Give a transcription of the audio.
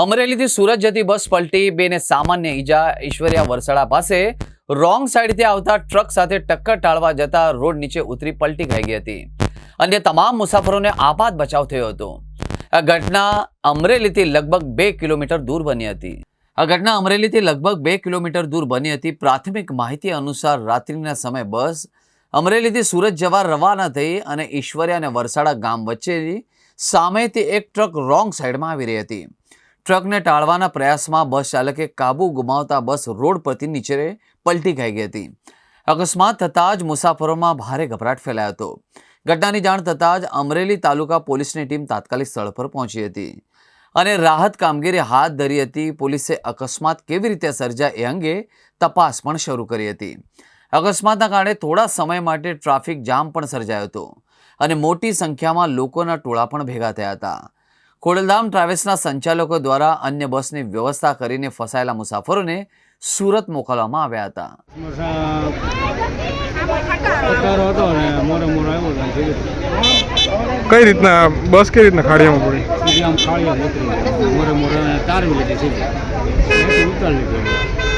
અમરેલીથી સુરત જતી બસ પલટી, બેને સામાન્ય ઈજા ઈશ્વરિયા વરસાડા પાસે રોંગ સાઈડથી આવતા ટ્રક સાથે ટક્કર ટાળવા જતા રોડ નીચે ઉતરી પલટી ખાઈ ગઈ હતી. અન્ય તમામ મુસાફરોને આપાત બચાવ થયો હતો. આ ઘટના અમરેલીથી લગભગ બે કિલોમીટર દૂર બની હતી. આ ઘટના અમરેલીથી લગભગ બે કિલોમીટર દૂર બની હતી. પ્રાથમિક માહિતી અનુસાર રાત્રિના સમયે બસ અમરેલીથી સુરત જવા રવાના થઈ અને ઈશ્વરિયા અને વરસાડા ગામ વચ્ચેની સામેથી એક ટ્રક રોંગ સાઈડમાં આવી રહી હતી. ટ્રકને ટાળવાના પ્રયાસમાં બસ ચાલકે કાબુ ગુમાવતા બસ રોડ પરથી નીચે પલટી ખાઈ ગઈ હતી. અકસ્માત થતાં જ મુસાફરોમાં ભારે ગભરાટ ફેલાયો હતો. ઘટનાની જાણ થતાં જ અમરેલી તાલુકા પોલીસની ટીમ તાત્કાલિક સ્થળ પર પહોંચી હતી. અને રાહત કામગીરી હાથ ધરી હતી, પોલીસે અકસ્માત કેવી રીતે સર્જાય એ અંગે તપાસ પણ શરૂ કરી હતી. અકસ્માતના કારણે થોડા સમય માટે ટ્રાફિક જામ પણ સર્જાયો હતો અને મોટી સંખ્યામાં લોકોના ટોળા પણ ભેગા થયા હતા. ખોડલધામ ટ્રાવેલ્સના સંચાલકો દ્વારા અન્ય બસની વ્યવસ્થા કરીને ફસાયેલા મુસાફરોને સુરત મોકલવામાં આવ્યા હતા. કઈ રીતના બસ કઈ રીતના ખાડીયામાં પડી? સીધી ઉતરી મોરે મોરે તારવી લીધી સીધી ઉતારી લીધી